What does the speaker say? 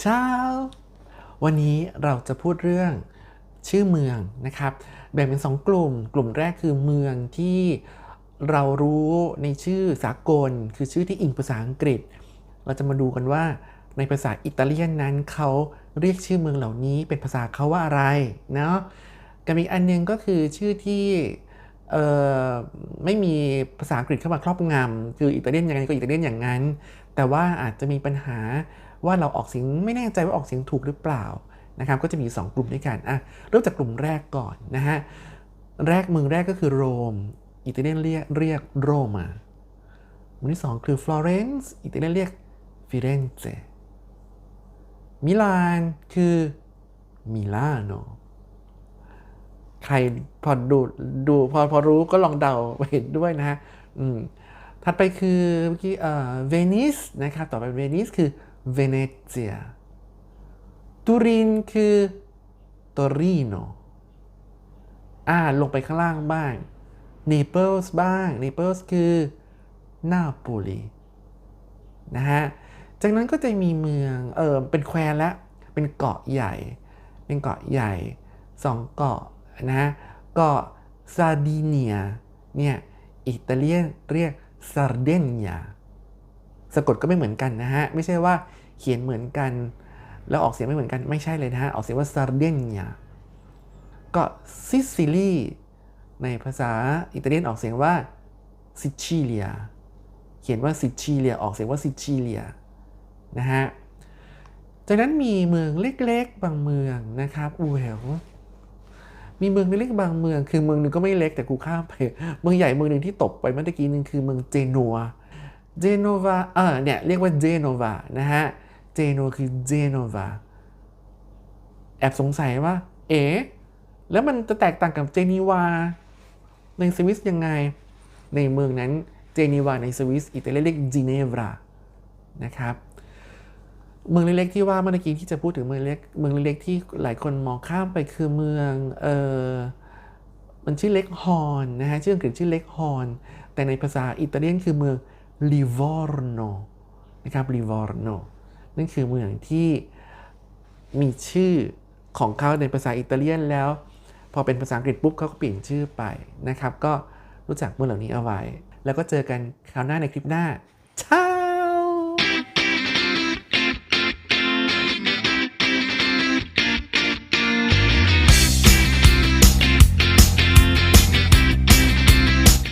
เช้า วันนี้เราจะพูดเรื่องชื่อเมืองนะครับ แบ่งเป็นสองกลุ่ม กลุ่มแรกคือเมืองที่เรารู้ในชื่อสากล คือชื่อที่อิงภาษาอังกฤษ เราจะมาดูกันว่าในภาษาอิตาเลียนนั้นเขาเรียกชื่อเมืองเหล่านี้เป็นภาษาเขาว่าอะไรเนาะกับอีกอันหนึงก็คือชื่อที่ ไม่มีภาษาอังกฤษเข้ามาครอบงำคืออิตาเลียนยังไงก็อิตาเลียนอย่างนั้น แต่ว่าอาจจะมีปัญหาว่าเราออกเสียงไม่แน่ใจว่าออกเสียงถูกหรือเปล่านะครับก็จะมี 2 กลุ่มด้วยกันอะเริ่มจากกลุ่มแรกก่อนนะฮะแรกเมืองแรกก็คือโรม อิตาเลียนเรียกเรียกโรมาเมืองที่ 2 คือฟลอเรนซ์อิตาเลียนเรียกฟิเรนเซมิลานคือมิลานโน ใครพอดูดูพอพอรู้ก็ลองเดาไปเห็นด้วยนะฮะถัดไปคือเมื่อกี้เอ่อเวนิสนะครับต่อไปเวนิสคือเวเนเซียตูรินคือตอริโนอ่าลงไปข้างล่างบ้างเนเปิลส์บ้างเนเปิลส์คือนาโปลีนะฮะจากนั้นก็จะมีเมืองเออเป็นแควนและเป็นเกาะใหญ่ เป็นเกาะใหญ่สองเกาะ นะฮะกาะซาดิเนียเนี่ยอิตาเลียนเรียกซาร์เดเนียสะกดก็ไม่เหมือนกันนะฮะ ไม่ใช่ว่าเขียนเหมือนกัน แล้วออกเสียงไม่เหมือนกันไม่ใช่เลยนะฮะ ออกเสียงว่าซาร์เดเนียเกาะซิซิลีในภาษาอิตาเลียนออกเสียงว่าซิชิเลียเขียนว่าซิชิเลียออกเสียงว่าซิชิเลียนะฮะจากนั้นมีเมืองเล็กๆ บางเมืองนะครับอูแหว มีเมืองเล็กบางเมือง คือเมืองหนึงก็ไม่เล็กแต่กูข้ามไป เมืองใหญ่เมืองหนึ่งที่ตกไปเมื่อกี้นึงคือเมืองเจนัว เจโนวา เออเนี่ยเรียกว่าเจโนวา นะฮะ เจโนคือเจโนวา แอบสงสัยว่า เอ๊ะแล้วมันจะแตกต่างกับเจนีวา ในสวิสยังไง ในเมืองนั้นเจนีวาในสวิสอิตาเลียเรียกจิเนวรานะครับ เมืองเล็กๆที่ว่าเมื่อกี้ที่จะพูดถึงเมืองเล็กเมืองเล็กๆที่หลายคนมองข้ามไปคือเมืองเออมันชื่อเล็กฮอนนะฮะชื่ออังกฤษชื่อเล็กฮอนแต่ในภาษาอิตาเลียนคือเมืองลิวอร์โนนะครับลิวอร์โนนั่นคือเมืองที่มีชื่อของเขาในภาษาอิตาเลียนแล้ว พอเป็นภาษาอังกฤษปุ๊บเขาก็เปลี่ยนชื่อไปนะครับ ก็รู้จักเมืองเหล่านี้เอาไว้ แล้วก็เจอกันคราวหน้าในคลิปหน้าเช้า